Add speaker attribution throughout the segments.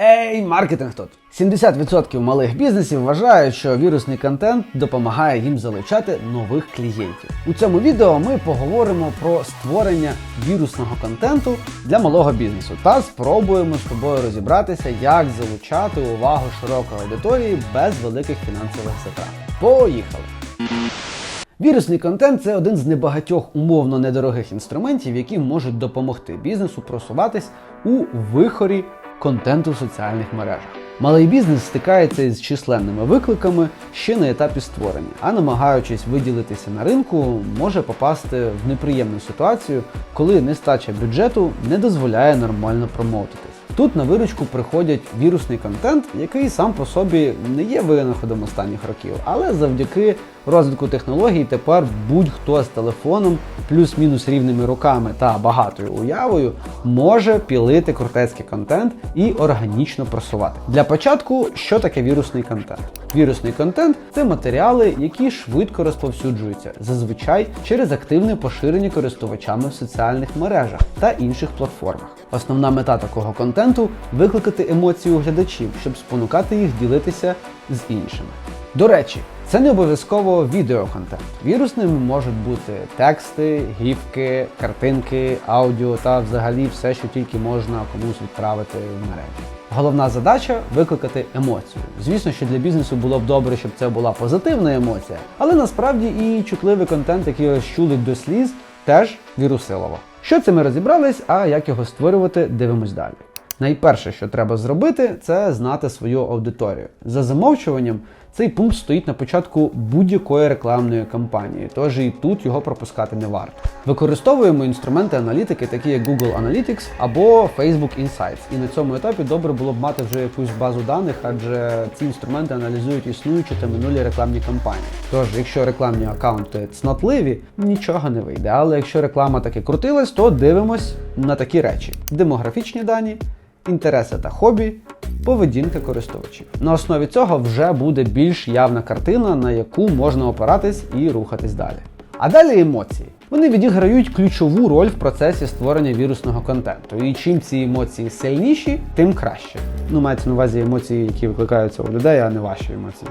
Speaker 1: Ей, маркетинг тут! 70% малих бізнесів вважають, що вірусний контент допомагає їм залучати нових клієнтів. У цьому відео ми поговоримо про створення вірусного контенту для малого бізнесу та спробуємо з тобою розібратися, як залучати увагу широкої аудиторії без великих фінансових затрат. Поїхали! Вірусний контент це один з небагатьох умовно недорогих інструментів, які можуть допомогти бізнесу просуватись у вихорі контенту в соціальних мережах. Малий бізнес стикається із численними викликами ще на етапі створення, а намагаючись виділитися на ринку, може попасти в неприємну ситуацію, коли нестача бюджету не дозволяє нормально промовитись. Тут на виручку приходять вірусний контент, який сам по собі не є винаходом останніх років, але завдяки розвитку технологій тепер будь-хто з телефоном, плюс-мінус рівними руками та багатою уявою може пілити крутецький контент і органічно просувати. Для початку, що таке вірусний контент? Вірусний контент це матеріали, які швидко розповсюджуються, зазвичай через активне поширення користувачами в соціальних мережах та інших платформах. Основна мета такого контенту викликати емоції у глядачів, щоб спонукати їх ділитися з іншими. До речі, це не обов'язково відеоконтент. Вірусними можуть бути тексти, гіфки, картинки, аудіо та взагалі все, що тільки можна комусь відправити в мережі. Головна задача викликати емоцію. Звісно, що для бізнесу було б добре, щоб це була позитивна емоція, але насправді і чутливий контент, який розчулить до сліз, теж вірусилово. Що це ми розібрались, а як його створювати, дивимось далі. Найперше, що треба зробити, це знати свою аудиторію. За замовчуванням, цей пункт стоїть на початку будь-якої рекламної кампанії, тож і тут його пропускати не варто. Використовуємо інструменти аналітики, такі як Google Analytics або Facebook Insights. І на цьому етапі добре було б мати вже якусь базу даних, адже ці інструменти аналізують існуючі та минулі рекламні кампанії. Тож, якщо рекламні аккаунти цнотливі, нічого не вийде. Але якщо реклама таки крутилась, то дивимось на такі речі: демографічні дані, інтереси та хобі, поведінка користувачів. На основі цього вже буде більш явна картина, на яку можна опиратись і рухатись далі. А далі емоції. Вони відіграють ключову роль в процесі створення вірусного контенту. І чим ці емоції сильніші, тим краще. Ну, мається на увазі емоції, які викликаються у людей, а не ваші емоції.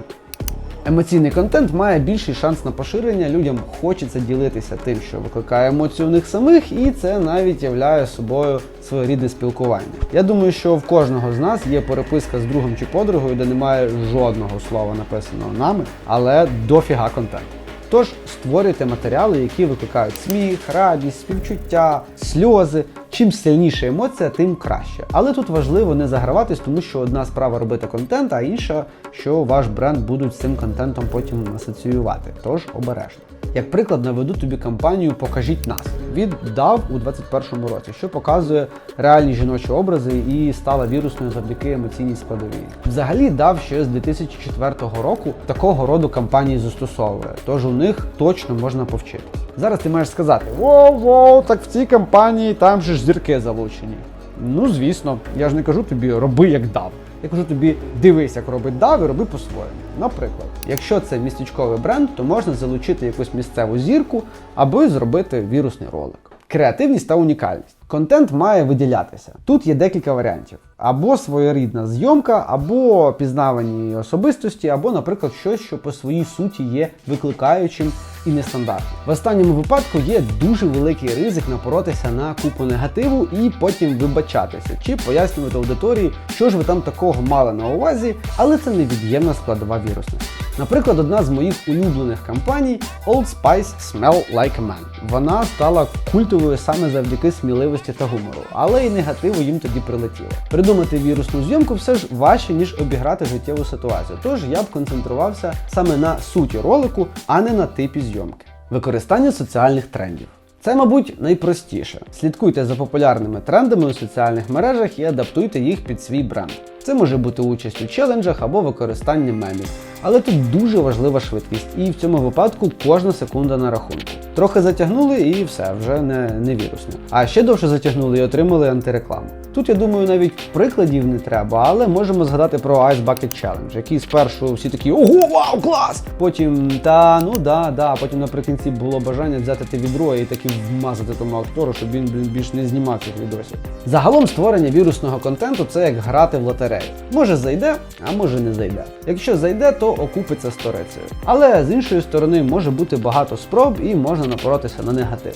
Speaker 1: Емоційний контент має більший шанс на поширення. Людям хочеться ділитися тим, що викликає емоції у них самих, і це навіть являє собою своєрідне спілкування. Я думаю, що в кожного з нас є переписка з другом чи подругою, де немає жодного слова написаного нами, але дофіга контенту. Тож створюйте матеріали, які викликають сміх, радість, співчуття, сльози. Чим сильніша емоція, тим краще. Але тут важливо не заграватись, тому що одна справа робити контент, а інша, що ваш бренд будуть з цим контентом потім асоціювати. Тож обережно. Як приклад, наведу тобі кампанію Покажіть нас від DAV у 2021 році, що показує реальні жіночі образи і стала вірусною завдяки емоційній складовій. Взагалі DAV ще з 2004 року такого роду кампанії застосовує, тож у них точно можна повчитись. Зараз ти маєш сказати: воу-воу, так в цій кампанії там же ж зірки залучені. Ну, звісно, я ж не кажу тобі роби як дав. Я кажу тобі, дивись, як робить дав, і роби по-своєму. Наприклад, якщо це містечковий бренд, то можна залучити якусь місцеву зірку або зробити вірусний ролик. Креативність та унікальність. Контент має виділятися. Тут є декілька варіантів: або своєрідна зйомка, або пізнавані особистості, або, наприклад, щось, що по своїй суті є викликаючим і нестандартні. В останньому випадку є дуже великий ризик напоротися на купу негативу і потім вибачатися чи пояснювати аудиторії, що ж ви там такого мали на увазі, але це невід'ємна складова вірусності. Наприклад, одна з моїх улюблених кампаній Old Spice Smell Like a Man. Вона стала культовою саме завдяки сміливості та гумору, але й негативу їм тоді прилетіло. Придумати вірусну зйомку все ж важче, ніж обіграти життєву ситуацію. Тож я б концентрувався саме на суті ролику, а не на типі зйомки. Використання соціальних трендів. Це, мабуть, найпростіше. Слідкуйте за популярними трендами у соціальних мережах і адаптуйте їх під свій бренд. Це може бути участь у челенджах або використання мемів. Але тут дуже важлива швидкість, і в цьому випадку кожна секунда на рахунку. Трохи затягнули і все, вже не, не вірусне. А ще довше затягнули і отримали антирекламу. Тут я думаю, навіть прикладів не треба, але можемо згадати про Ice Bucket Challenge, який спершу всі такі ого, вау, клас! Потім та ну да, да. Потім наприкінці було бажання взяти те відро і таки вмазати тому актору, щоб він блін, більш не знімав цих відосів. Загалом створення вірусного контенту це як грати в лотерею. Може зайде, а може не зайде. Якщо зайде, то окупиться сторицею. Але з іншої сторони може бути багато спроб і можна напоротися на негатив.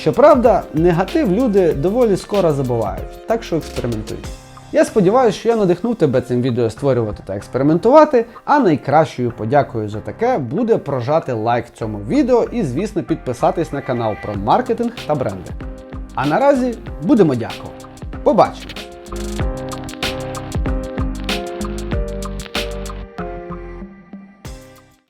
Speaker 1: Щоправда, негатив люди доволі скоро забувають, так що експериментуйте. Я сподіваюся, що я надихнув тебе цим відео створювати та експериментувати, а найкращою подякою за таке буде прожати лайк цьому відео і, звісно, підписатись на канал про маркетинг та бренди. А наразі будемо дякувати. Побачимо!